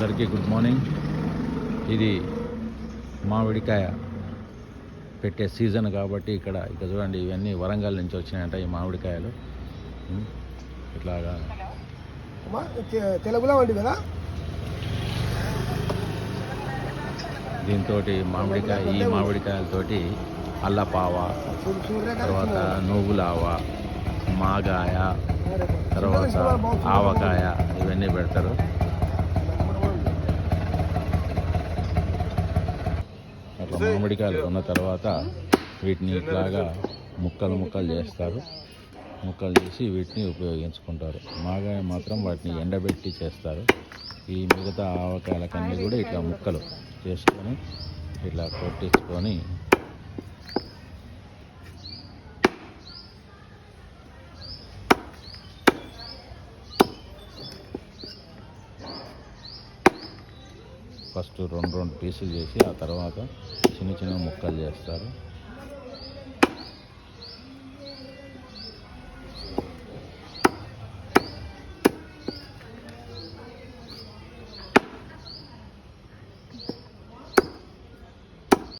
అందరికీ good morning ఇది మామిడికాయ పెట్టే సీజన్ కాబట్టి ఇక్కడ ఇక్కడ చూడండి ఇవన్నీ వరంగల్ నుంచి వచ్చినాయంట ఈ మామిడికాయలు ఇట్లాగా తెలుగులో వండి కదా దీంతో మామిడికాయ ఈ మామిడికాయలతోటి అల్లపావ తర్వాత. నువ్వులావ మాగాయ తర్వాత. ఆవకాయ ఇవన్నీ పెడతారు మామిడికాయలు కొన్న తర్వాత వీటిని ఇట్లాగా ముక్కలు ముక్కలు చేస్తారు. ముక్కలు చేసి వీటిని ఉపయోగించుకుంటారు. మాగాయ మాత్రం వాటిని ఎండబెట్టి చేస్తారు. ఈ మిగతా ఆవకాయలకన్నీ కూడా ఇట్లా ముక్కలు చేసుకొని ఇట్లా కొట్టించుకొని ఫస్ట్ రెండు రెండు పీసులు చేసి ఆ తర్వాత చిన్న చిన్న ముక్కలు చేస్తారు.